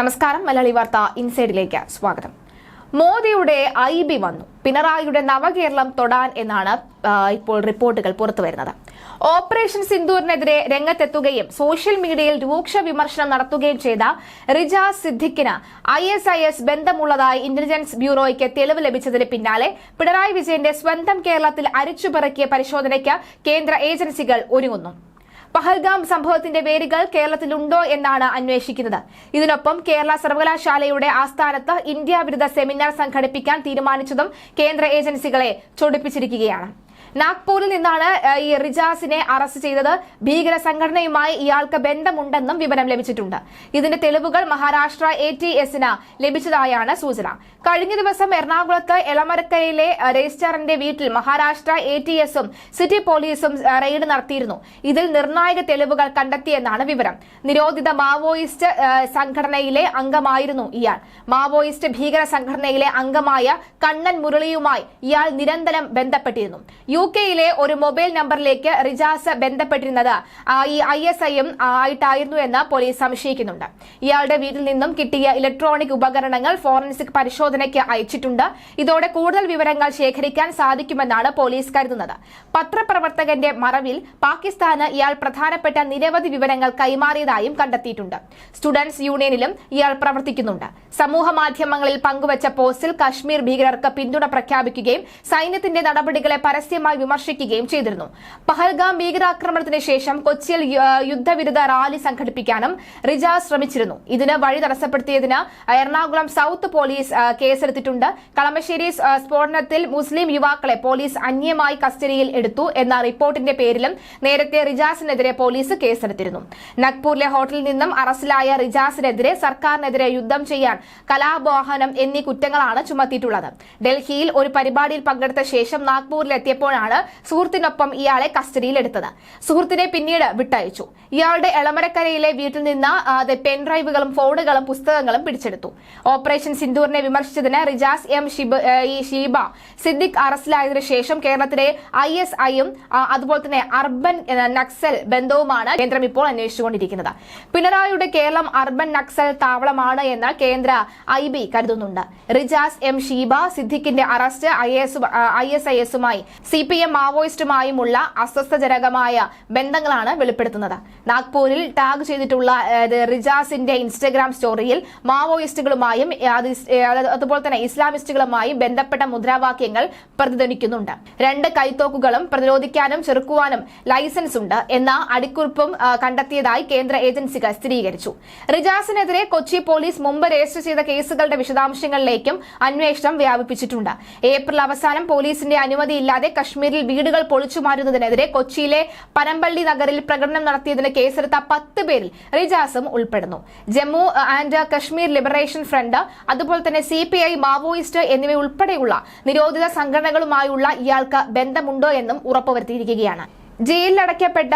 നമസ്കാരം. മലയാളി വാർത്ത ഇൻസൈഡിലേക്ക് സ്വാഗതം. മോദിയുടെ ഐ ബി വന്നു. പിണറായിയുടെ നവകേരളം തൊടാൻ എന്നാണ് ഇപ്പോൾ റിപ്പോർട്ടുകൾ പുറത്തു വരുന്നത്. ഓപ്പറേഷൻ സിന്ദൂറിനെതിരെ രംഗത്തെത്തുകയും സോഷ്യൽ മീഡിയയിൽ രൂക്ഷ വിമർശനം നടത്തുകയും ചെയ്ത റിജാസ് സിദ്ദിഖിന് ഐ എസ് ഐ എസ് ബന്ധമുള്ളതായി ഇന്റലിജൻസ് ബ്യൂറോയ്ക്ക് തെളിവ് ലഭിച്ചതിന് പിന്നാലെ പിണറായി വിജയന്റെ സ്വന്തം കേരളത്തിൽ അരിച്ചുപിറക്കിയ പരിശോധനയ്ക്ക് കേന്ദ്ര ഏജൻസികൾ ഒരുങ്ങുന്നു. പഹൽഗാം സംഭവത്തിന്റെ വേരുകൾ കേരളത്തിലുണ്ടോ എന്നാണ് അന്വേഷിക്കുന്നത്. ഇതിനൊപ്പം കേരള സർവകലാശാലയുടെ ആസ്ഥാനത്ത് ഇന്ത്യ വിരുദ്ധ സെമിനാർ സംഘടിപ്പിക്കാൻ തീരുമാനിച്ചതും കേന്ദ്ര ഏജൻസികളെ ചൊടിപ്പിച്ചിരിക്കുകയാണ്. നാഗ്പൂരിൽ നിന്നാണ് ഈ റിജാസിനെ അറസ്റ്റ് ചെയ്തത്. ഭീകര സംഘടനയുമായി ഇയാൾക്ക് ബന്ധമുണ്ടെന്നും വിവരം ലഭിച്ചിട്ടുണ്ട്. ഇതിന്റെ തെളിവുകൾ മഹാരാഷ്ട്ര എ ടി എസിന് ലഭിച്ചതായാണ് സൂചന. കഴിഞ്ഞ ദിവസം എറണാകുളത്ത് എളമരക്കരയിലെ രജിസ്റ്ററിന്റെ വീട്ടിൽ മഹാരാഷ്ട്ര എ ടി എസും സിറ്റി പോലീസും റെയ്ഡ് നടത്തിയിരുന്നു. ഇതിൽ നിർണായക തെളിവുകൾ കണ്ടെത്തിയെന്നാണ് വിവരം. നിരോധിത മാവോയിസ്റ്റ് സംഘടനയിലെ അംഗമായിരുന്നു ഇയാൾ. മാവോയിസ്റ്റ് ഭീകര സംഘടനയിലെ അംഗമായ കണ്ണൻ മുരളിയുമായി ഇയാൾ നിരന്തരം ബന്ധപ്പെട്ടിരുന്നു. യു കെയിലെ ഒരു മൊബൈൽ നമ്പറിലേക്ക് റിജാസ് ബന്ധപ്പെട്ടിരുന്നത്. ഈ ഐ എസ് ഐയും ആയിട്ടായിരുന്നു എന്ന് പോലീസ് സംശയിക്കുന്നുണ്ട്. ഇയാളുടെ വീട്ടിൽ നിന്നും കിട്ടിയ ഇലക്ട്രോണിക് ഉപകരണങ്ങൾ ഫോറൻസിക് പരിശോധനയ്ക്ക് അയച്ചിട്ടുണ്ട്. ഇതോടെ കൂടുതൽ വിവരങ്ങൾ ശേഖരിക്കാൻ സാധിക്കുമെന്നാണ് പോലീസ് കരുതുന്നത്. പത്രപ്രവർത്തകന്റെ മറവിൽ പാകിസ്ഥാന് ഇയാൾ പ്രധാനപ്പെട്ട നിരവധി വിവരങ്ങൾ കൈമാറിയതായും കണ്ടെത്തിയിട്ടുണ്ട്. സ്റ്റുഡൻസ് യൂണിയനിലും ഇയാൾ പ്രവർത്തിക്കുന്നുണ്ട്. സമൂഹ മാധ്യമങ്ങളിൽ പങ്കുവച്ച പോസ്റ്റിൽ കശ്മീർ ഭീകരർക്ക് പിന്തുണ പ്രഖ്യാപിക്കുകയും സൈന്യത്തിന്റെ നടപടികളെ പരസ്യമായി വിമർശിക്കുകയും ചെയ്തിരുന്നു. പഹൽഗാം ഭീകരാക്രമണത്തിന് ശേഷം കൊച്ചിയിൽ യുദ്ധവിരുദ്ധ റാലി സംഘടിപ്പിക്കാനും റിജാസ് ശ്രമിച്ചിരുന്നു. ഇതിന് വഴി തടസ്സപ്പെടുത്തിയതിന് എറണാകുളം സൌത്ത് പോലീസ് കേസെടുത്തിട്ടുണ്ട്. കളമശ്ശേരി സ്ഫോടനത്തിൽ മുസ്ലിം യുവാക്കളെ പോലീസ് അന്യമായി കസ്റ്റഡിയിൽ എടുത്തു എന്ന റിപ്പോർട്ടിന്റെ പേരിലും നേരത്തെ റിജാസിനെതിരെ പോലീസ് കേസെടുത്തിരുന്നു. നഗ്പൂരിലെ ഹോട്ടലിൽ നിന്നും അറസ്റ്റിലായ റിജാസിനെതിരെ സർക്കാരിനെതിരെ യുദ്ധം ചെയ്യാൻ കലാപോഹനം എന്നീ കുറ്റങ്ങളാണ് ചുമത്തിയിട്ടുള്ളത്. ഡൽഹിയിൽ ഒരു പരിപാടിയിൽ പങ്കെടുത്ത ശേഷം നാഗ്പൂരിലെത്തിയപ്പോഴാണ് സുഹൃത്തിനൊപ്പം ഇയാളെ കസ്റ്റഡിയിലെടുത്തത്. സുഹൃത്തിനെ പിന്നീട് വിട്ടയച്ചു. ഇയാളുടെ എളമരക്കരയിലെ വീട്ടിൽ നിന്ന് പെൻഡ്രൈവുകളും ഫോണുകളും പുസ്തകങ്ങളും പിടിച്ചെടുത്തു. ഓപ്പറേഷൻ സിന്ദൂറിനെ വിമർശിച്ചതിന് റിജാസ് എം ഷീബ സിദ്ദിഖ് അറസ്റ്റിലായതിനു ശേഷം കേരളത്തിലെ ഐ എസ് ഐയും അതുപോലെ തന്നെ അർബൻ നക്സൽ ബന്ധവുമാണ് കേന്ദ്രം ഇപ്പോൾ അന്വേഷിച്ചുകൊണ്ടിരിക്കുന്നത്. പിണറായിയുടെ കേരളം അർബൻ നക്സൽ താവളമാണ് എന്ന് കേന്ദ്ര ഐ ബി കരുതുന്നുണ്ട്. റിജാസ് എം ഷീബ സിദ്ദിഖിന്റെ arrest I S I S I എസുമായി C P M മാവോയിസ്റ്റുമായുമുള്ള അസ്വസ്ഥജനകമായ ബന്ധങ്ങളാണ് വെളിപ്പെടുത്തുന്നത്. നാഗ്പൂരിൽ ടാഗ് ചെയ്തിട്ടുള്ള റിജാസിന്റെ ഇൻസ്റ്റഗ്രാം സ്റ്റോറിയിൽ മാവോയിസ്റ്റുകളുമായും അതുപോലെ തന്നെ ഇസ്ലാമിസ്റ്റുകളുമായും ബന്ധപ്പെട്ട മുദ്രാവാക്യങ്ങൾ പ്രതിധ്വനിക്കുന്നുണ്ട്. രണ്ട് കൈത്തോക്കുകളും പ്രതിരോധിക്കാനും ചെറുക്കുവാനും ലൈസൻസ് ഉണ്ട് എന്ന അടിക്കുറിപ്പും കണ്ടെത്തിയതായി കേന്ദ്ര ഏജൻസികൾ സ്ഥിരീകരിച്ചു. റിജാസിനെതിരെ കൊച്ചി പോലീസ് മുമ്പ് രജിസ്റ്റർ ചെയ്ത കേസുകളുടെ വിശദാംശങ്ങളിലേക്കും അന്വേഷണം വ്യാപിപ്പിച്ചിട്ടുണ്ട്. ഏപ്രിൽ അവസാനം പോലീസിന്റെ അനുമതിയില്ലാതെ കശ്മീരിൽ വീടുകൾ പൊളിച്ചു പൊളിച്ചുമാറ്റുന്നതിനെതിരെ കൊച്ചിയിലെ പനമ്പള്ളി നഗറിൽ പ്രകടനം നടത്തിയതിന് കേസെടുത്ത പത്ത് പേരിൽ റിജാസും ഉൾപ്പെടുന്നു. Jammu and Kashmir liberation front അതുപോലെ തന്നെ സി പി ഐ മാവോയിസ്റ്റ് എന്നിവയുൾപ്പെടെയുള്ള നിരോധിത സംഘടനകളുമായുള്ള ഇയാൾക്ക് ബന്ധമുണ്ടോ എന്നും ഉറപ്പുവരുത്തിയിരിക്കുകയാണ്. ജയിലിലടയ്ക്കപ്പെട്ട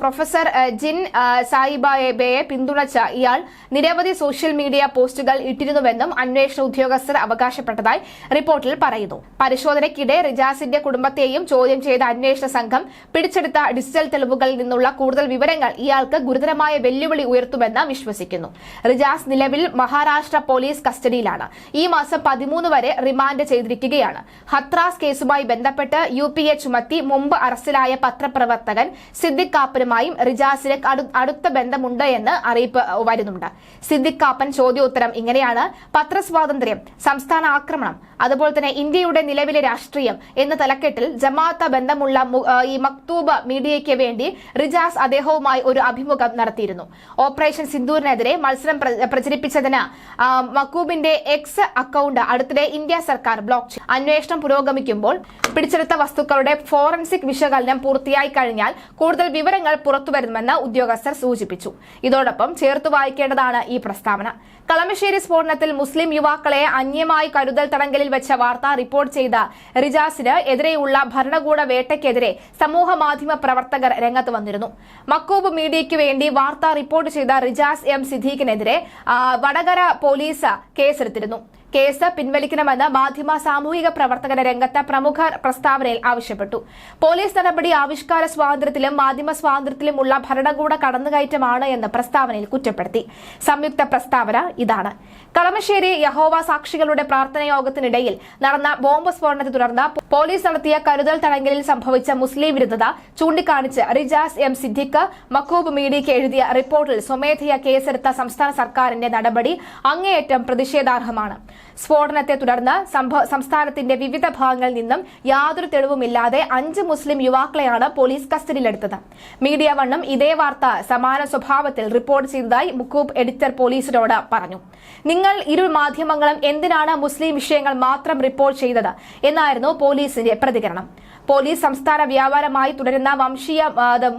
പ്രൊഫസർ ജിൻ ഏഹ്, സായിബാബയെ പിന്തുണച്ച ഇയാൾ നിരവധി സോഷ്യൽ മീഡിയ പോസ്റ്റുകൾ ഇട്ടിരുന്നുവെന്നും അന്വേഷണ ഉദ്യോഗസ്ഥർ അവകാശപ്പെട്ടതായി റിപ്പോർട്ടിൽ പറയുന്നു. പരിശോധനയ്ക്കിടെ റിജാസിന്റെ കുടുംബത്തെയും ചോദ്യം ചെയ്ത അന്വേഷണ സംഘം പിടിച്ചെടുത്ത ഡിജിറ്റൽ തെളിവുകളിൽ നിന്നുള്ള കൂടുതൽ വിവരങ്ങൾ ഇയാൾക്ക് ഗുരുതരമായ വെല്ലുവിളി ഉയർത്തുമെന്ന് വിശ്വസിക്കുന്നു. റിജാസ് നിലവിൽ മഹാരാഷ്ട്ര പോലീസ് കസ്റ്റഡിയിലാണ്. ഈ മാസം പതിമൂന്ന് വരെ റിമാൻഡ് ചെയ്തിരിക്കുകയാണ്. ഹത്രാസ് കേസുമായി ബന്ധപ്പെട്ട് യു പി എ ചുമത്തി മുമ്പ് അറസ്റ്റിലായ പത്രപ്രവർത്തകൻ സിദ്ദിഖ് കാപ്പനുമായും റിജാസിന് അടു- അടുത്ത ബന്ധമുണ്ട് എന്ന് അറിയിപ്പ് വരുന്നുണ്ട്. സിദ്ദിഖ് കാപ്പൻ ചോദ്യോത്തരം ഇങ്ങനെയാണ്. പത്രസ്വാതന്ത്ര്യം സംസ്ഥാന ആക്രമണം അതുപോലെ തന്നെ ഇന്ത്യയുടെ നിലവിലെ രാഷ്ട്രീയം എന്ന തലക്കെട്ടിൽ ജമാഅത്ത ബന്ധമുള്ള ഈ മക്തൂബ് മീഡിയയ്ക്ക് വേണ്ടി റിജാസ് അദ്ദേഹവുമായി ഒരു അഭിമുഖം നടത്തിയിരുന്നു. ഓപ്പറേഷൻ സിന്ദൂറിനെതിരെ മത്സരം പ്ര- പ്രചരിപ്പിച്ചതിന് മക്കൂബിന്റെ എക്സ് അക്കൗണ്ട് അടുത്തിടെ ഇന്ത്യ സർക്കാർ ബ്ലോക്ക് അന്വേഷണം പുരോഗമിക്കുമ്പോൾ പിടിച്ചെടുത്ത വസ്തുക്കളുടെ ഫോറൻസിക് വിശകലനം പൂർത്തിയായി കഴിഞ്ഞാൽ കൂടുതൽ വിവരങ്ങൾ പുറത്തുവരുമെന്ന് ഉദ്യോഗസ്ഥർ സൂചിപ്പിച്ചു. ഇതോടൊപ്പം ചേർത്ത് വായിക്കേണ്ടതാണ് ഈ പ്രസ്താവന. കളമശ്ശേരി സ്ഫോടനത്തിൽ മുസ്ലിം യുവാക്കളെ അന്യമായി കരുതൽ തടങ്കലിൽ വെച്ച വാർത്ത റിപ്പോർട്ട് ചെയ്ത റിജാസിന് എതിരെയുള്ള ഭരണകൂട വേട്ടയ്ക്കെതിരെ സമൂഹ മാധ്യമ പ്രവർത്തകർ രംഗത്ത് വന്നിരുന്നു. മക്കൂബ് മീഡിയയ്ക്ക് വേണ്ടി വാർത്ത റിപ്പോർട്ട് ചെയ്ത റിജാസ് എം സിദ്ദീഖിനെതിരെ വടകര പോലീസ് കേസെടുത്തിരുന്നു. കേസ് പിൻവലിക്കണമെന്ന് മാധ്യമ സാമൂഹിക പ്രവർത്തകരുടെ രംഗത്ത് പ്രമുഖ പ്രസ്താവനയിൽ ആവശ്യപ്പെട്ടു. പോലീസ് നടപടി ആവിഷ്കാര സ്വാതന്ത്ര്യത്തിലും മാധ്യമ സ്വാതന്ത്ര്യത്തിലുമുള്ള ഭരണകൂട കടന്നുകയറ്റമാണ് എന്ന് പ്രസ്താവനയിൽ കുറ്റപ്പെടുത്തി. സംയുക്ത പ്രസ്താവന ഇതാണ്. കളമശ്ശേരി യഹോവ സാക്ഷികളുടെ പ്രാർത്ഥനയോഗത്തിനിടയിൽ നടന്ന ബോംബ് സ്ഫോടനത്തെ തുടർന്ന് പോലീസ് നടത്തിയ കരുതൽ തടങ്കലിൽ സംഭവിച്ച മുസ്ലിം വിരുദ്ധത ചൂണ്ടിക്കാണിച്ച് റിജാസ് എം സിദ്ദിഖ് മക്കൂബ് മീഡിയയ്ക്ക് എഴുതിയ റിപ്പോർട്ടിൽ സ്വമേധയാ കേസെടുത്ത സംസ്ഥാന സർക്കാരിന്റെ നടപടി അങ്ങേയറ്റം പ്രതിഷേധാർഹമാണ്. സ്ഫോടനത്തെ തുടർന്ന് സംസ്ഥാനത്തിന്റെ വിവിധ ഭാഗങ്ങളിൽ നിന്നും യാതൊരു തെളിവുമില്ലാതെ അഞ്ച് മുസ്ലിം യുവാക്കളെയാണ് പോലീസ് കസ്റ്റഡിയിലെടുത്തത്. മീഡിയ വണ്ണും ഇതേ വാർത്ത സമാന സ്വഭാവത്തിൽ റിപ്പോർട്ട് ചെയ്തതായി മുക്കൂബ് എഡിറ്റർ പോലീസിനോട് പറഞ്ഞു. നിങ്ങൾ ഇരു മാധ്യമങ്ങളും എന്തിനാണ് മുസ്ലിം വിഷയങ്ങൾ മാത്രം റിപ്പോർട്ട് ചെയ്തത്? എന്നായിരുന്നു പോലീസിന്റെ പ്രതികരണം. പോലീസ് സംസ്ഥാന വ്യാപാരമായി തുടരുന്ന വംശീയ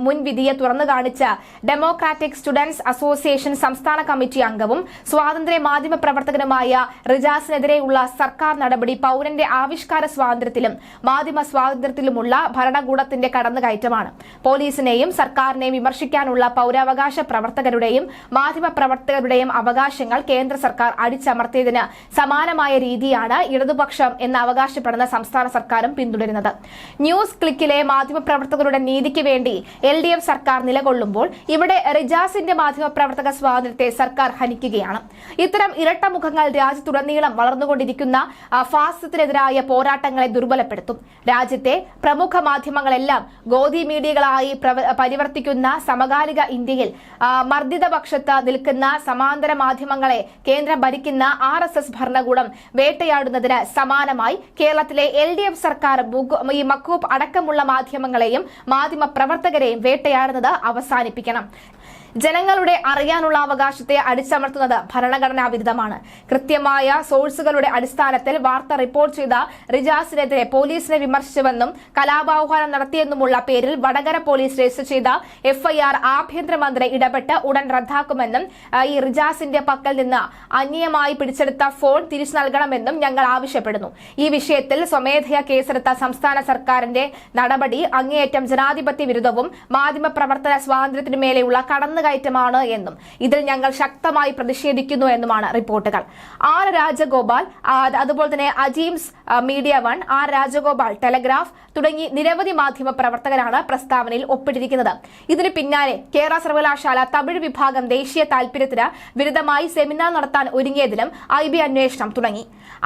മുൻവിധിയെ തുറന്നു കാണിച്ച ഡെമോക്രാറ്റിക് സ്റ്റുഡൻസ് അസോസിയേഷൻ സംസ്ഥാന കമ്മിറ്റി അംഗവും സ്വാതന്ത്ര്യ മാധ്യമ പ്രവർത്തകനുമായ റിജാസിനെതിരെയുള്ള സർക്കാർ നടപടി പൌരന്റെ ആവിഷ്കാര സ്വാതന്ത്ര്യത്തിലും മാധ്യമ സ്വാതന്ത്ര്യത്തിലുമുള്ള ഭരണകൂടത്തിന്റെ കടന്നുകയറ്റമാണ്. പോലീസിനെയും സർക്കാരിനെയും വിമർശിക്കാനുള്ള പൌരാവകാശ പ്രവർത്തകരുടെയും മാധ്യമ പ്രവർത്തകരുടെയും അവകാശങ്ങൾ കേന്ദ്ര സർക്കാർ അടിച്ചമർത്തിയതിന് സമാനമായ രീതിയാണ് ഇടതുപക്ഷം എന്ന് അവകാശപ്പെടുന്ന സംസ്ഥാന സർക്കാരും പിന്തുടരുന്നത്. ന്യൂസ് ക്ലിക്കിലെ മാധ്യമപ്രവർത്തകരുടെ നീതിക്ക് വേണ്ടി എൽ ഡി എഫ് സർക്കാർ നിലകൊള്ളുമ്പോൾ ഇവിടെ റിജാസിന്റെ മാധ്യമപ്രവർത്തക സ്വാതന്ത്ര്യത്തെ സർക്കാർ ഹനിക്കുകയാണ്. ഇത്തരം ഇരട്ട മുഖങ്ങൾ രാജ്യത്തുടനീളം വളർന്നുകൊണ്ടിരിക്കുന്ന ഫാസിസത്തിനെതിരായ പോരാട്ടങ്ങളെ ദുർബലപ്പെടുത്തും. രാജ്യത്തെ പ്രമുഖ മാധ്യമങ്ങളെല്ലാം ഗോതി മീഡിയകളായി പരിവർത്തിക്കുന്ന സമകാലിക ഇന്ത്യയിൽ മർദ്ദിത പക്ഷത്ത് നിൽക്കുന്ന സമാന്തര മാധ്യമങ്ങളെ കേന്ദ്രം ഭരിക്കുന്ന ആർ എസ് എസ് ഭരണകൂടം വേട്ടയാടുന്നതിന് സമാനമായി കേരളത്തിലെ എൽ ഡി എഫ് സർക്കാർ ഈ മക്കൂബ് അടക്കമുള്ള മാധ്യമങ്ങളെയും മാധ്യമ പ്രവർത്തകരെയും വേട്ടയാടുന്നത് അവസാനിപ്പിക്കണം. ജനങ്ങളുടെ അറിയാനുള്ള അവകാശത്തെ അടിച്ചമർത്തുന്നത് ഭരണഘടനാ വിരുദ്ധമാണ്. കൃത്യമായ സോഴ്സുകളുടെ അടിസ്ഥാനത്തിൽ വാർത്ത റിപ്പോർട്ട് ചെയ്ത റിജാസിനെതിരെ പോലീസിനെ വിമർശിച്ചുവെന്നും കലാപാഹ്വാനം നടത്തിയെന്നുമുള്ള പേരിൽ വടകര പോലീസ് രജിസ്റ്റർ ചെയ്ത എഫ്ഐആർ ആഭ്യന്തരമന്ത്രി ഇടപെട്ട് ഉടൻ റദ്ദാക്കുമെന്നും ഈ റിജാസിന്റെ പക്കൽ നിന്ന് അന്യമായി പിടിച്ചെടുത്ത ഫോൺ തിരിച്ചു നൽകണമെന്നും ഞങ്ങൾ ആവശ്യപ്പെടുന്നു. ഈ വിഷയത്തിൽ സ്വമേധയാ കേസെടുത്ത സംസ്ഥാന സർക്കാരിന്റെ നടപടി അങ്ങേയറ്റം ജനാധിപത്യ വിരുദ്ധവും മാധ്യമപ്രവർത്തന സ്വാതന്ത്ര്യത്തിനുമേലെയുള്ള സ്വാതന്ത്ര്യത്തിനു മേലെയുള്ള കടന്നുകയറ്റമാണ് എന്നും ഇതിൽ ഞങ്ങൾ ശക്തമായി പ്രതിഷേധിക്കുന്നു എന്നുമാണ് റിപ്പോർട്ടുകൾ. ആർ രാജഗോപാൽ അതുപോലെ തന്നെ Ajeems media one R Rajagopal Telegraph തുടങ്ങി നിരവധി മാധ്യമ പ്രവർത്തകരാണ് പ്രസ്താവനയിൽ ഒപ്പിട്ടിരിക്കുന്നത്. ഇതിന് പിന്നാലെ കേരള സർവകലാശാല തമിഴ് വിഭാഗം ദേശീയ താൽപര്യത്തിന് വിരുദ്ധമായി സെമിനാർ നടത്താൻ ഒരുങ്ങിയതിലും ഐ ബി അന്വേഷണം തുടങ്ങി.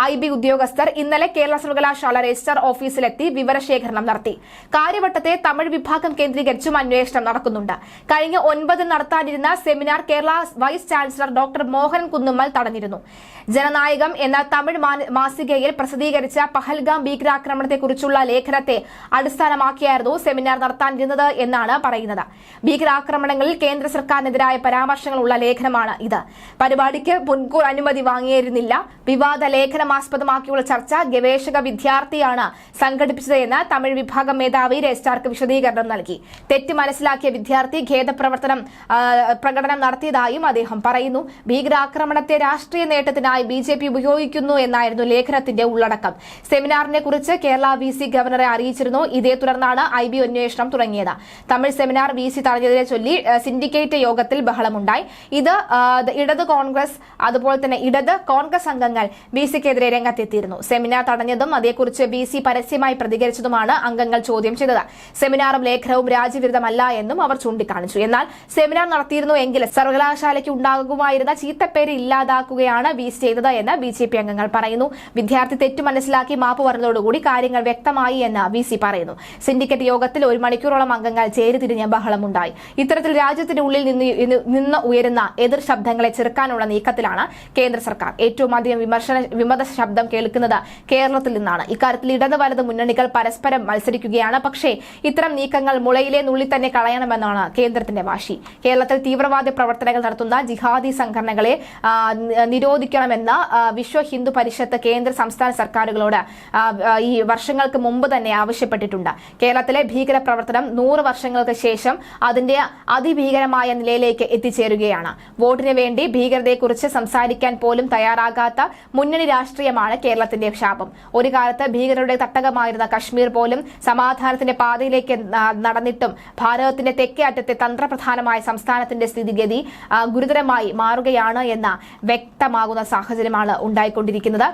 ഐ ബി ഉദ്യോഗസ്ഥർ ഇന്നലെ കേരള സർവകലാശാല രജിസ്റ്റർ ഓഫീസിലെത്തി വിവരശേഖരണം നടത്തി. കാര്യവട്ടത്തെ തമിഴ് വിഭാഗം കേന്ദ്രീകരിച്ചും അന്വേഷണം നടക്കുന്നുണ്ട്. കഴിഞ്ഞ ഒൻപതിൽ നടത്താനിരുന്ന seminar Kerala vice chancellor doctor Mohan Kunnummal തടഞ്ഞിരുന്നു. ജനനായകം എന്ന തമിഴ് മാസികയിൽ പ്രസിദ്ധീകരിച്ച പഹൽഗാം ഭീകരാക്രമണത്തെക്കുറിച്ചുള്ള ലേഖനത്തെ അടിസ്ഥാനമാക്കിയായിരുന്നു സെമിനാർ നടത്താനിരുന്നത് എന്നാണ് പറയുന്നത്. ഭീകരാക്രമണങ്ങളിൽ കേന്ദ്ര സർക്കാരിനെതിരായ പരാമർശങ്ങളുള്ള ലേഖനമാണ് ഇത്. പരിപാടിക്ക് മുൻകൂർ അനുമതി വാങ്ങിയിരുന്നില്ല. വിവാദ ലേഖനം ആസ്പദമാക്കിയുള്ള ചർച്ച ഗവേഷക വിദ്യാർത്ഥിയാണ് സംഘടിപ്പിച്ചതെന്ന് തമിഴ് വിഭാഗം മേധാവി രജിസ്ട്രാർക്ക് വിശദീകരണം നൽകി. തെറ്റ് മനസ്സിലാക്കിയ വിദ്യാർത്ഥി ഖേദപ്രവർത്തനം പ്രകടനം നടത്തിയതായും അദ്ദേഹം പറയുന്നു. ഭീകരാക്രമണത്തെ രാഷ്ട്രീയ നേട്ടത്തിനായി ബി ജെ പി ഉപയോഗിക്കുന്നു എന്നായിരുന്നു ലേഖനത്തിന്റെ ഉള്ളടക്കം. സെമിനാറിനെ കുറിച്ച് കേരള വി സി ഗവർണറെ അറിയിച്ചിരുന്നു. ഇതേ തുടർന്നാണ് ഐ ബി അന്വേഷണം തുടങ്ങിയത്. തമിഴ് സെമിനാർ വി സി തടഞ്ഞതിനെ ചൊല്ലി സിൻഡിക്കേറ്റ് യോഗത്തിൽ ബഹളമുണ്ടായി. ഇത് ഇടത് കോൺഗ്രസ് അതുപോലെ തന്നെ ഇടത് കോൺഗ്രസ് അംഗങ്ങൾ ബി സിക്കെതിരെ രംഗത്തെത്തിയിരുന്നു. സെമിനാർ തടഞ്ഞതും അതേക്കുറിച്ച് ബി സി പരസ്യമായി പ്രതികരിച്ചതുമാണ് അംഗങ്ങൾ ചോദ്യം ചെയ്തത്. സെമിനാറും ലേഖനവും രാജ്യവിരുദ്ധമല്ല എന്നും അവർ ചൂണ്ടിക്കാണിച്ചു. എന്നാൽ സെമിനാർ നടത്തിയിരുന്നു എങ്കിൽ സർവകലാശാലയ്ക്ക് ഉണ്ടാകുമായിരുന്ന ചീത്തപ്പേര് ഇല്ലാതാക്കുകയാണ് സി ചെയ്തത് എന്ന് ബി ജെ പി അംഗങ്ങൾ പറയുന്നു. വിദ്യാർത്ഥി തെറ്റു മനസ്സിലാക്കി മാപ്പ് പറഞ്ഞതോടുകൂടി കാര്യങ്ങൾ വ്യക്തമായി എന്ന് ബി സി പറയുന്നു. സിൻഡിക്കേറ്റ് യോഗത്തിൽ ഒരു മണിക്കൂറോളം അംഗങ്ങൾ ചേരിതിരിഞ്ഞ ബഹളമുണ്ടായി. ഇത്തരത്തിൽ രാജ്യത്തിന്റെ ഉള്ളിൽ നിന്ന് നിന്ന് ഉയരുന്ന എതിർ ശബ്ദങ്ങളെ ചെറുക്കാനുള്ള നീക്കത്തിലാണ് കേന്ദ്ര സർക്കാർ. ഏറ്റവും അധികം വിമർശന വിമത ശബ്ദം കേൾക്കുന്നത് കേരളത്തിൽ നിന്നാണ്. ഇക്കാര്യത്തിൽ ഇടത് വലത് മുന്നണികൾ പരസ്പരം മത്സരിക്കുകയാണ്. പക്ഷേ ഇത്തരം നീക്കങ്ങൾ മുളയിലെ നുള്ളി തന്നെ കളയണമെന്നാണ് കേന്ദ്രത്തിന്റെ വാശി. കേരളത്തിൽ തീവ്രവാദ പ്രവർത്തനങ്ങൾ നടത്തുന്ന ജിഹാദി സംഘടനകളെ നിരോധിക്കണമെന്ന വിശ്വ ഹിന്ദു പരിഷത്ത് കേന്ദ്ര സംസ്ഥാന സർക്കാരുകളോട് ഈ വർഷങ്ങൾക്ക് മുമ്പ് തന്നെ ആവശ്യപ്പെട്ടിട്ടുണ്ട്. കേരളത്തിലെ ഭീകര പ്രവർത്തനം നൂറ് വർഷങ്ങൾക്ക് ശേഷം അതിന്റെ അതിഭീകരമായ നിലയിലേക്ക് എത്തിച്ചേരുകയാണ്. വോട്ടിന് വേണ്ടി ഭീകരതയെക്കുറിച്ച് സംസാരിക്കാൻ പോലും തയ്യാറാകാത്ത മുന്നണി രാഷ്ട്രീയമാണ് കേരളത്തിന്റെ ശാപം ഒരു കാലത്ത് ഭീകരരുടെ തട്ടകമായിരുന്ന കശ്മീർ പോലും സമാധാനത്തിന്റെ പാതയിലേക്ക് നടന്നിട്ടും ഭാരതത്തിന്റെ തെക്കേ അറ്റത്തെ തന്ത്രപ്രധാനമായ സംസ്ഥാനം സംസ്ഥാനത്തിന്റെ സ്ഥിതിഗതി ഗുരുതരമായി മാറുകയാണ് എന്ന വ്യക്തമാകുന്ന സാഹചര്യമാണ് ഉണ്ടായിക്കൊണ്ടിരിക്കുന്നത്.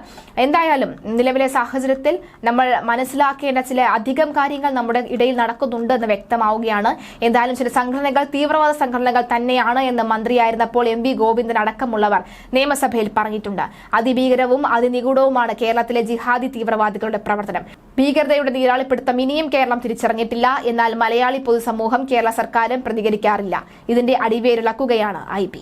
എന്തായാലും നിലവിലെ സാഹചര്യത്തിൽ നമ്മൾ മനസ്സിലാക്കേണ്ട ചില അധികം കാര്യങ്ങൾ നമ്മുടെ ഇടയിൽ നടക്കുന്നുണ്ട് എന്ന് വ്യക്തമാവുകയാണ്. എന്തായാലും ചില സംഘടനകൾ തീവ്രവാദ സംഘടനകൾ തന്നെയാണ് എന്ന് മന്ത്രിയായിരുന്നപ്പോൾ എം വി ഗോവിന്ദൻ അടക്കമുള്ളവർ നിയമസഭയിൽ പറഞ്ഞിട്ടുണ്ട്. അതിഭീകരവും അതിനിഗൂഢവുമാണ് കേരളത്തിലെ ജിഹാദി തീവ്രവാദികളുടെ പ്രവർത്തനം. ഭീകരതയുടെ നീരാളിപ്പിടുത്തം ഇനിയും കേരളം തിരിച്ചറിഞ്ഞിട്ടില്ല. എന്നാൽ മലയാളി പൊതുസമൂഹം കേരള സർക്കാരും പ്രതികരിക്കാറില്ല. ഇതിന്റെ അടിവേരിളക്കുകയാണ് ഐ ബി.